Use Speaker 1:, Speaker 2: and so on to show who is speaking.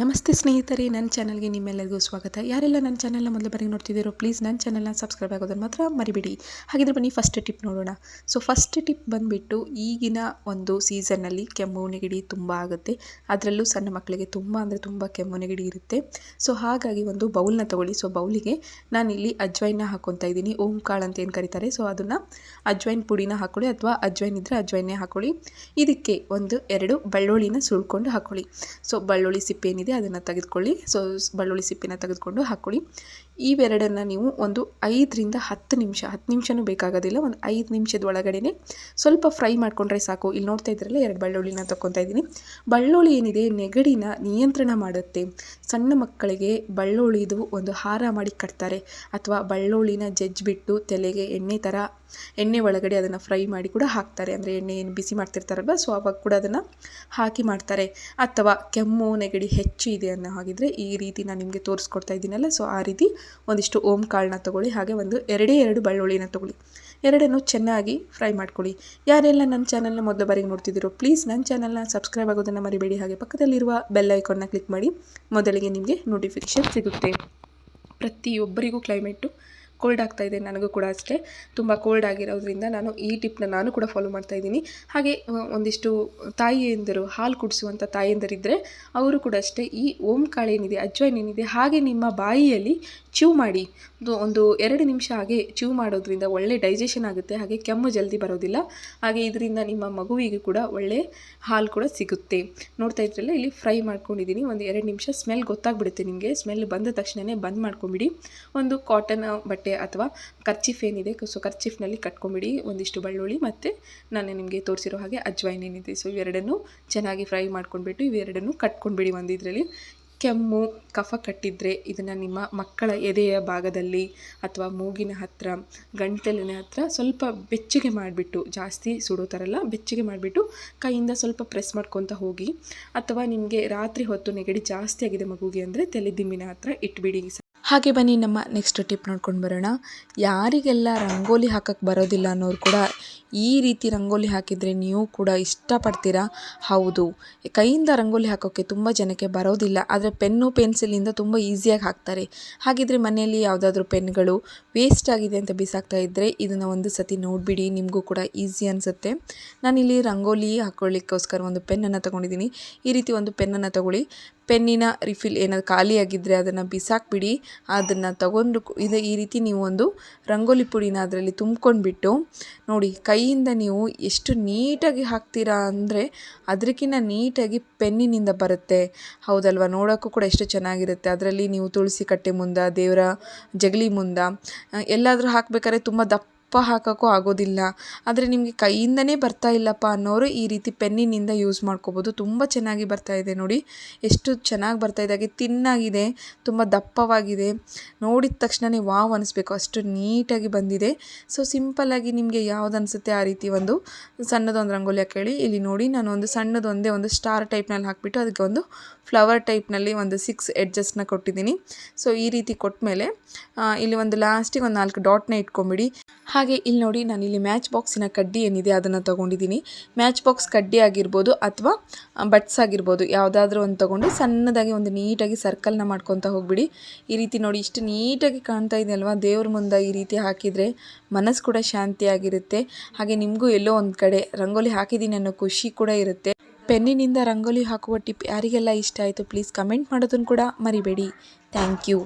Speaker 1: ನಮಸ್ತೆ ಸ್ನೇಹಿತರೆ, ನನ್ನ ಚಾನಲ್ಗೆ ನಿಮ್ಮೆಲ್ಲರಿಗೂ ಸ್ವಾಗತ. ಯಾರೆಲ್ಲ ನನ್ನ ಚಾನಲ್ನ ಮೊದಲು ಬರೀ ನೋಡ್ತಿದ್ದೀರೋ, ಪ್ಲೀಸ್ ನನ್ನ ಚಾನಲ್ನ ಸಬ್ಸ್ಕ್ರೈಬ್ ಆಗೋದನ್ನು ಮಾತ್ರ ಮರಿಬೇಡಿ. ಹಾಗಿದ್ರೆ ಬನ್ನಿ ಫಸ್ಟ್ ಟಿಪ್ ನೋಡೋಣ. ಸೊ ಫಸ್ಟ್ ಟಿಪ್ ಬಂದುಬಿಟ್ಟು ಈಗಿನ ಒಂದು ಸೀಸನ್ನಲ್ಲಿ ಕೆಮ್ಮು, ನೆಗಡಿ ತುಂಬ ಆಗುತ್ತೆ. ಅದರಲ್ಲೂ ಸಣ್ಣ ಮಕ್ಕಳಿಗೆ ತುಂಬ ಅಂದರೆ ತುಂಬ ಕೆಮ್ಮು, ನೆಗಡಿ ಇರುತ್ತೆ. ಸೊ ಹಾಗಾಗಿ ಒಂದು ಬೌಲ್ನ ತಗೊಳ್ಳಿ. ಸೊ ಬೌಲಿಗೆ ನಾನಿಲ್ಲಿ ಅಜ್ವೈನ ಹಾಕ್ಕೊತಾ ಇದ್ದೀನಿ. ಓಂ ಕಾಳು ಅಂತ ಏನು ಕರೀತಾರೆ? ಸೊ ಅದನ್ನು ಅಜ್ವೈನ್ ಪುಡಿನ ಹಾಕ್ಕೊಳ್ಳಿ ಅಥವಾ ಅಜ್ವೈನ್ ಇದ್ದರೆ ಅಜ್ವೈನೇ ಹಾಕ್ಕೊಳ್ಳಿ ಇದಕ್ಕೆ ಒಂದು ಎರಡು ಬೆಳ್ಳುಳ್ಳಿನ ಸುಳ್ಕೊಂಡು ಹಾಕ್ಕೊಳ್ಳಿ ಸೊ ಬೆಳ್ಳುಳ್ಳಿ ಸಿಪ್ಪೆ ಏನಿದೆ ಅದನ್ನು ತೆಗೆದುಕೊಳ್ಳಿ. ಸೊ, ಬಳ್ಳುಳ್ಳಿ ಸಿಪ್ಪಿನ ತೆಗೆದುಕೊಂಡು ಹಾಕ್ಕೊಳ್ಳಿ ಇವೆರಡನ್ನು ನೀವು ಒಂದು ಐದರಿಂದ ಹತ್ತು ನಿಮಿಷ, ಹತ್ತು ನಿಮಿಷನೂ ಬೇಕಾಗೋದಿಲ್ಲ, ಒಂದು ಐದು ನಿಮಿಷದ ಒಳಗಡೆ ಸ್ವಲ್ಪ ಫ್ರೈ ಮಾಡಿಕೊಂಡ್ರೆ ಸಾಕು. ಇಲ್ಲಿ ನೋಡ್ತಾ ಇದ್ರಲ್ಲ ಎರಡು ಬಳ್ಳುಳ್ಳಿನ ತಗೊತಾ ಇದ್ದೀನಿ. ಬಳ್ಳುಳ್ಳಿ ಏನಿದೆ, ನೆಗಡಿನ ನಿಯಂತ್ರಣ ಮಾಡುತ್ತೆ. ಸಣ್ಣ ಮಕ್ಕಳಿಗೆ ಬಳ್ಳುಳ್ಳಿದು ಒಂದು ಹಾರ ಮಾಡಿ ಕಟ್ತಾರೆ. ಅಥವಾ ಬಳ್ಳುಳ್ಳಿನ ಜಜ್ಜಿಬಿಟ್ಟು ತಲೆಗೆ ಎಣ್ಣೆ ಥರ, ಎಣ್ಣೆ ಒಳಗಡೆ ಅದನ್ನು ಫ್ರೈ ಮಾಡಿ ಕೂಡ ಹಾಕ್ತಾರೆ. ಅಂದರೆ ಎಣ್ಣೆ ಏನು ಬಿಸಿ ಮಾಡ್ತಿರ್ತಾರಲ್ವ, ಸೊ ಅವಾಗ ಕೂಡ ಅದನ್ನು ಹಾಕಿ ಮಾಡ್ತಾರೆ. ಅಥವಾ ಕೆಮ್ಮು, ನೆಗಡಿ ಹೆಚ್ಚು ಇದೆ ಅನ್ನೋ ಹಾಗಿದ್ರೆ ಈ ರೀತಿ ನಾನು ನಿಮಗೆ ತೋರಿಸ್ಕೊಡ್ತಾ ಇದ್ದೀನಲ್ಲ ಸೊ ಆ ರೀತಿ ಒಂದಿಷ್ಟು ಓಮ್ ಕಾಳನ್ನ ತೊಗೊಳ್ಳಿ, ಹಾಗೆ ಒಂದು ಎರಡೇ ಎರಡು ಬೆಳ್ಳುಳ್ಳಿನ ತೊಗೊಳ್ಳಿ. ಎರಡನ್ನು ಚೆನ್ನಾಗಿ ಫ್ರೈ ಮಾಡ್ಕೊಳ್ಳಿ. ಯಾರೆಲ್ಲ ನನ್ನ ಚಾನಲ್ನ ಮೊದಲ ಬಾರಿಗೆ ನೋಡ್ತಿದ್ದೀರೋ ಪ್ಲೀಸ್ ನನ್ನ ಚಾನಲ್ನ ಸಬ್ಸ್ಕ್ರೈಬ್ ಆಗೋದನ್ನು ಮರಿಬೇಡಿ. ಹಾಗೆ ಪಕ್ಕದಲ್ಲಿರುವ ಬೆಲ್ ಐಕಾನ್ನ ಕ್ಲಿಕ್ ಮಾಡಿ, ಮೊದಲಿಗೆ ನಿಮಗೆ ನೋಟಿಫಿಕೇಷನ್ ಸಿಗುತ್ತೆ. ಪ್ರತಿಯೊಬ್ಬರಿಗೂ ಕ್ಲೈಮೇಟು ಕೋಲ್ಡ್ ಆಗ್ತಾ ಇದೆ ನನಗೂ ಕೂಡ ಅಷ್ಟೇ. ತುಂಬ ಕೋಲ್ಡ್ ಆಗಿರೋದ್ರಿಂದ ನಾನು ಈ ಟಿಪ್ನ ನಾನು ಕೂಡ ಫಾಲೋ ಮಾಡ್ತಾ ಇದ್ದೀನಿ. ಹಾಗೆ ಒಂದಿಷ್ಟು ತಾಯಿಯಂದರು, ಹಾಲು ಕುಡಿಸುವಂಥ ತಾಯಿಯಂದರಿದ್ದರೆ ಅವರು ಕೂಡ ಅಷ್ಟೇ ಈ ಓಂ ಏನಿದೆ ಅಜ್ವೈನ್ ಏನಿದೆ, ಹಾಗೆ ನಿಮ್ಮ ಬಾಯಿಯಲ್ಲಿ ಚೂ ಮಾಡಿ. ಒಂದು ಎರಡು ನಿಮಿಷ ಹಾಗೆ ಚೂ ಮಾಡೋದ್ರಿಂದ ಒಳ್ಳೆ ಡೈಜೆಷನ್ ಆಗುತ್ತೆ, ಹಾಗೆ ಕೆಮ್ಮು ಜಲ್ದಿ ಬರೋದಿಲ್ಲ. ಹಾಗೆ ಇದರಿಂದ ನಿಮ್ಮ ಮಗುವಿಗೆ ಕೂಡ ಒಳ್ಳೆ ಹಾಲು ಕೂಡ ಸಿಗುತ್ತೆ. ನೋಡ್ತಾ ಇದ್ರಲ್ಲ, ಇಲ್ಲಿ ಫ್ರೈ ಮಾಡ್ಕೊಂಡಿದ್ದೀನಿ. ಒಂದು ಎರಡು ನಿಮಿಷ ಸ್ಮೆಲ್ ಗೊತ್ತಾಗ್ಬಿಡುತ್ತೆ ನಿಮಗೆ. ಸ್ಮೆಲ್ ಬಂದ ತಕ್ಷಣವೇ ಬಂದ್ ಮಾಡ್ಕೊಂಬಿಡಿ. ಒಂದು ಕಾಟನ್ ಬಟ್ಟೆ ಅಥವಾ ಕರ್ಚಿಫ್ ಏನಿದೆ ಸೊ ಕರ್ಚಿಫ್ನಲ್ಲಿ ಕಟ್ಕೊಂಬಿಡಿ ಒಂದಿಷ್ಟು ಬೆಳ್ಳುಳ್ಳಿ ಮತ್ತು ನಾನು ನಿಮಗೆ ತೋರಿಸಿರೋ ಹಾಗೆ ಅಜ್ವೈನ್ ಏನಿದೆ. ಸೊ ಇವೆರಡನ್ನೂ ಚೆನ್ನಾಗಿ ಫ್ರೈ ಮಾಡ್ಕೊಂಡ್ಬಿಟ್ಟು ಇವೆರಡನ್ನು ಕಟ್ಕೊಂಡ್ಬಿಡಿ ಒಂದಿದ್ರಲ್ಲಿ. ಕೆಮ್ಮು, ಕಫ ಕಟ್ಟಿದ್ರೆ ಇದನ್ನು ನಿಮ್ಮ ಮಕ್ಕಳ ಎದೆಯ ಭಾಗದಲ್ಲಿ ಅಥವಾ ಮೂಗಿನ ಹತ್ರ, ಗಂಟಲಿನ ಹತ್ರ ಸ್ವಲ್ಪ ಬೆಚ್ಚಗೆ ಮಾಡಿಬಿಟ್ಟು, ಜಾಸ್ತಿ ಸುಡೋ ಥರ ಬೆಚ್ಚಗೆ ಮಾಡಿಬಿಟ್ಟು ಕೈಯಿಂದ ಸ್ವಲ್ಪ ಪ್ರೆಸ್ ಮಾಡ್ಕೊತ ಹೋಗಿ ಅಥವಾ ನಿಮಗೆ ರಾತ್ರಿ ಹೊತ್ತು ನೆಗಡಿ ಜಾಸ್ತಿ ಆಗಿದೆ ಮಗುಗೆ ಅಂದರೆ ತಲೆ ದಿಮ್ಮಿನ ಹತ್ರ ಇಟ್ಬಿಡಿ. ಹಾಗೆ ಬನ್ನಿ, ನಮ್ಮ ನೆಕ್ಸ್ಟ್ ಟಿಪ್ ನೋಡ್ಕೊಂಡು ಬರೋಣ. ಯಾರಿಗೆಲ್ಲ ರಂಗೋಲಿ ಹಾಕಕ್ಕೆ ಬರೋದಿಲ್ಲ ಅನ್ನೋರು ಕೂಡ ಈ ರೀತಿ ರಂಗೋಲಿ ಹಾಕಿದರೆ ನೀವು ಕೂಡ ಇಷ್ಟಪಡ್ತೀರಾ? ಹೌದು. ಕೈಯಿಂದ ರಂಗೋಲಿ ಹಾಕೋಕ್ಕೆ ತುಂಬ ಜನಕ್ಕೆ ಬರೋದಿಲ್ಲ, ಆದರೆ ಪೆನ್ನು ಪೆನ್ಸಿಲಿಂದ ತುಂಬ ಈಸಿಯಾಗಿ ಹಾಕ್ತಾರೆ. ಹಾಗಿದ್ರೆ ಮನೆಯಲ್ಲಿ ಯಾವುದಾದ್ರೂ ಪೆನ್ಗಳು ವೇಸ್ಟ್ ಆಗಿದೆ ಅಂತ ಬಿಸಾಕ್ತಾ ಇದ್ದರೆ ಇದನ್ನು ಒಂದು ಸತಿ ನೋಡಿಬಿಡಿ, ನಿಮಗೂ ಕೂಡ ಈಸಿ ಅನಿಸುತ್ತೆ. ನಾನಿಲ್ಲಿ ರಂಗೋಲಿ ಹಾಕೊಳ್ಳಿಕ್ಕೋಸ್ಕರ ಒಂದು ಪೆನ್ನನ್ನು ತೊಗೊಂಡಿದ್ದೀನಿ. ಈ ರೀತಿ ಒಂದು ಪೆನ್ನನ್ನು ತೊಗೊಳ್ಳಿ. ಪೆನ್ನಿನ ರಿಫಿಲ್ ಏನಾದ್ರು ಖಾಲಿಯಾಗಿದ್ದರೆ ಅದನ್ನು ಬಿಸಾಕ್ಬಿಡಿ, ಅದನ್ನು ತಗೊಂಡು ಇದು ಈ ರೀತಿ ನೀವು ಒಂದು ರಂಗೋಲಿ ಪುಡಿನ ಅದರಲ್ಲಿ ತುಂಬ್ಕೊಂಡ್ಬಿಟ್ಟು ನೋಡಿ ಕೈಯಿಂದ ನೀವು ಎಷ್ಟು ನೀಟಾಗಿ ಹಾಕ್ತೀರಾ ಅಂದರೆ ಅದಕ್ಕಿಂತ ನೀಟಾಗಿ ಪೆನ್ನಿನಿಂದ ಬರುತ್ತೆ. ಹೌದಲ್ವಾ? ನೋಡೋಕ್ಕೂ ಕೂಡ ಎಷ್ಟು ಚೆನ್ನಾಗಿರುತ್ತೆ. ಅದರಲ್ಲಿ ನೀವು ತುಳಸಿ ಕಟ್ಟೆ ಮುಂದೆ, ದೇವರ ಜಗಲಿ ಮುಂದೆ ಎಲ್ಲಾದರೂ ಹಾಕಬೇಕಾದ್ರೆ ತುಂಬ ದಪ್ಪ ತುಪ್ಪ ಹಾಕೋಕ್ಕೂ ಆಗೋದಿಲ್ಲ. ಆದರೆ ನಿಮಗೆ ಕೈಯಿಂದನೇ ಬರ್ತಾ ಇಲ್ಲಪ್ಪ ಅನ್ನೋರು ಈ ರೀತಿ ಪೆನ್ನಿನಿಂದ ಯೂಸ್ ಮಾಡ್ಕೋಬೋದು. ತುಂಬ ಚೆನ್ನಾಗಿ ಬರ್ತಾ ಇದೆ ನೋಡಿ. ಎಷ್ಟು ಚೆನ್ನಾಗಿ ಬರ್ತಾ ಇದೆ. ಹಾಗೆ ತಿನ್ನಾಗಿದೆ. ತುಂಬ ದಪ್ಪವಾಗಿದೆ. ನೋಡಿದ ತಕ್ಷಣವೇ ವಾವ್ ಅನಿಸ್ಬೇಕು. ಅಷ್ಟು ನೀಟಾಗಿ ಬಂದಿದೆ. ಸೊ ಸಿಂಪಲ್ಲಾಗಿ ನಿಮಗೆ ಯಾವ್ದು ಅನಿಸುತ್ತೆ ಆ ರೀತಿ ಒಂದು ಸಣ್ಣದೊಂದು ರಂಗೋಲಿ ಹಾಕೇಳಿ ಇಲ್ಲಿ ನೋಡಿ ನಾನು ಒಂದು ಸಣ್ಣದೊಂದೇ ಒಂದು ಸ್ಟಾರ್ ಟೈಪ್ನಲ್ಲಿ ಹಾಕಿಬಿಟ್ಟು ಅದಕ್ಕೆ ಒಂದು ಫ್ಲವರ್ ಟೈಪ್ನಲ್ಲಿ ಒಂದು ಸಿಕ್ಸ್ ಎಡ್ಜಸ್ಟ್ನ ಕೊಟ್ಟಿದ್ದೀನಿ. ಸೊ ಈ ರೀತಿ ಕೊಟ್ಟ ಮೇಲೆ ಇಲ್ಲಿ ಒಂದು ಲಾಸ್ಟಿಗೆ ಒಂದು ನಾಲ್ಕು ಡಾಟ್ನ ಇಟ್ಕೊಂಬಿಡಿ. ಹಾಗೆ ಇಲ್ಲಿ ನೋಡಿ ನಾನು ಇಲ್ಲಿ ಮ್ಯಾಚ್ ಬಾಕ್ಸಿನ ಕಡ್ಡಿ ಏನಿದೆ ಅದನ್ನು ತೊಗೊಂಡಿದ್ದೀನಿ. ಮ್ಯಾಚ್ ಬಾಕ್ಸ್ ಕಡ್ಡಿ ಆಗಿರ್ಬೋದು ಅಥವಾ ಬಟ್ಸ್ ಆಗಿರ್ಬೋದು. ಯಾವುದಾದ್ರೂ ಒಂದು ತೊಗೊಂಡು ಸಣ್ಣದಾಗಿ ಒಂದು ನೀಟಾಗಿ ಸರ್ಕಲ್ನ ಮಾಡ್ಕೊತ ಹೋಗ್ಬಿಡಿ. ಈ ರೀತಿ ನೋಡಿ ಇಷ್ಟು ನೀಟಾಗಿ ಕಾಣ್ತಾ ಇದೆ ಅಲ್ವಾ? ದೇವ್ರ ಮುಂದೆ ಈ ರೀತಿ ಹಾಕಿದರೆ ಮನಸ್ಸು ಕೂಡ ಶಾಂತಿಯಾಗಿರುತ್ತೆ ಹಾಗೆ ನಿಮಗೂ ಎಲ್ಲೋ ಒಂದು ಕಡೆ ರಂಗೋಲಿ ಹಾಕಿದ್ದೀನಿ ಅನ್ನೋ ಖುಷಿ ಕೂಡ ಇರುತ್ತೆ. ಪೆನ್ನಿನಿಂದ ರಂಗೋಲಿ ಹಾಕುವ ಟಿಪ್ ಯಾರಿಗೆಲ್ಲ ಇಷ್ಟ ಆಯಿತು ಪ್ಲೀಸ್ ಕಮೆಂಟ್ ಮಾಡೋದನ್ನು ಕೂಡ ಮರಿಬೇಡಿ. Thank you